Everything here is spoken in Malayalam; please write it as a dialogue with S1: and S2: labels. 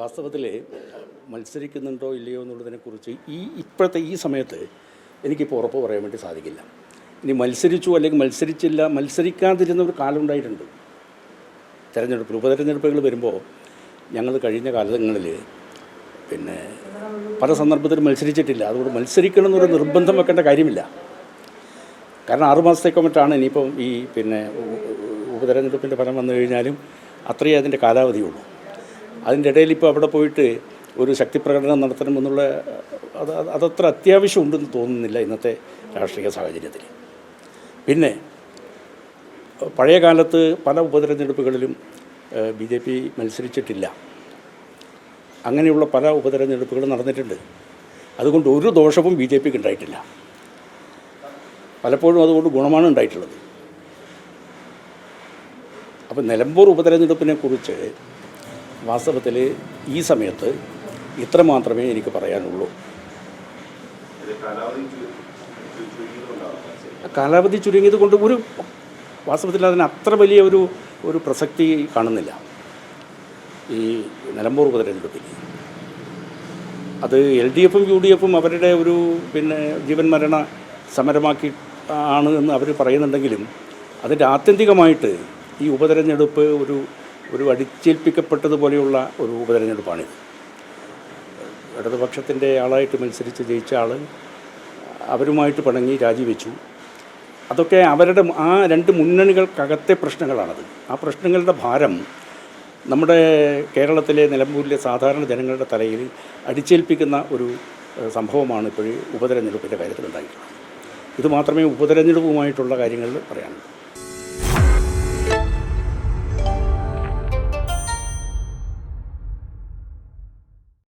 S1: വാസ്തവത്തിൽ മത്സരിക്കുന്നുണ്ടോ ഇല്ലയോ എന്നുള്ളതിനെക്കുറിച്ച് ഈ ഇപ്പോഴത്തെ ഈ സമയത്ത് എനിക്കിപ്പോൾ ഉറപ്പ് പറയാൻ വേണ്ടി സാധിക്കില്ല. ഇനി മത്സരിച്ചു അല്ലെങ്കിൽ മത്സരിച്ചില്ല മത്സരിക്കാതിരുന്ന ഒരു കാലം ഉണ്ടായിട്ടുണ്ട്. തെരഞ്ഞെടുപ്പിൽ ഉപതെരഞ്ഞെടുപ്പുകൾ വരുമ്പോൾ ഞങ്ങൾ കഴിഞ്ഞ കാലങ്ങളിൽ പിന്നെ പല സന്ദർഭത്തിലും മത്സരിച്ചിട്ടില്ല. അതുകൊണ്ട് മത്സരിക്കണം എന്നൊരു നിർബന്ധം വെക്കേണ്ട കാര്യമില്ല. കാരണം ആറുമാസത്തേക്കോ മറ്റാണ് ഇനിയിപ്പം ഈ പിന്നെ ഉപതെരഞ്ഞെടുപ്പിന്റെ ഫലം വന്നു കഴിഞ്ഞാലും അത്രയേ അതിന്റെ കാലാവധിയുള്ളൂ. അതിന്റെ ഇടയിൽ ഇപ്പോൾ അവിടെ പോയിട്ട് ഒരു ശക്തി പ്രകടനം നടത്തണമെന്നുള്ള അത് അത് അതത്ര അത്യാവശ്യമുണ്ടെന്ന് തോന്നുന്നില്ല ഇന്നത്തെ രാഷ്ട്രീയ സാഹചര്യത്തിൽ. പിന്നെ പഴയ കാലത്ത് പല ഉപതെരഞ്ഞെടുപ്പുകളിലും ബി ജെ പി മത്സരിച്ചിട്ടില്ല. അങ്ങനെയുള്ള പല ഉപതെരഞ്ഞെടുപ്പുകളും നടന്നിട്ടുണ്ട്. അതുകൊണ്ട് ഒരു ദോഷവും ബി ജെ പിക്ക് ഉണ്ടായിട്ടില്ല. പലപ്പോഴും അതുകൊണ്ട് ഗുണമാണ് ഉണ്ടായിട്ടുള്ളത്. അപ്പോൾ നിലമ്പൂർ ഉപതെരഞ്ഞെടുപ്പിനെ കുറിച്ച് വാസ്തവത്തിൽ ഈ സമയത്ത് ഇത്ര മാത്രമേ എനിക്ക് പറയാനുള്ളൂ. കാലാവധി ചുരുങ്ങിയത് കൊണ്ട് ഒരു വാസ്തവത്തിൽ അതിന് അത്ര വലിയ ഒരു ഒരു പ്രസക്തി കാണുന്നില്ല. ഈ നിലമ്പൂർ ഉപതെരഞ്ഞെടുപ്പിൽ അത് എൽ ഡി എഫും യു ഡി എഫും അവരുടെ ഒരു പിന്നെ ജീവൻ മരണ സമരമാക്കി ആണ് എന്ന് അവർ പറയുന്നുണ്ടെങ്കിലും അതിന്റെ ആത്യന്തികമായിട്ട് ഈ ഉപതെരഞ്ഞെടുപ്പ് ഒരു ഒരു അടിച്ചേൽപ്പിക്കപ്പെട്ടതുപോലെയുള്ള ഒരു ഉപതെരഞ്ഞെടുപ്പാണിത്. ഇടതുപക്ഷത്തിന്റെ ആളായിട്ട് മത്സരിച്ച് ജയിച്ച ആൾ അവരുമായിട്ട് പിണങ്ങി രാജിവെച്ചു. അതൊക്കെ അവരുടെ ആ രണ്ട് മുന്നണികൾക്കകത്തെ പ്രശ്നങ്ങളാണത്. ആ പ്രശ്നങ്ങളുടെ ഭാരം നമ്മുടെ കേരളത്തിലെ നിലമ്പൂരിലെ സാധാരണ ജനങ്ങളുടെ തലയിൽ അടിച്ചേൽപ്പിക്കുന്ന ഒരു സംഭവമാണ് ഇപ്പോഴും ഉപതെരഞ്ഞെടുപ്പിന്റെ കാര്യത്തിൽ ഉണ്ടായിട്ടുള്ളത് ഇത് മാത്രമേ ഉപതെരഞ്ഞെടുപ്പുമായിട്ടുള്ള കാര്യങ്ങളിൽ പറയാനുള്ളൂ.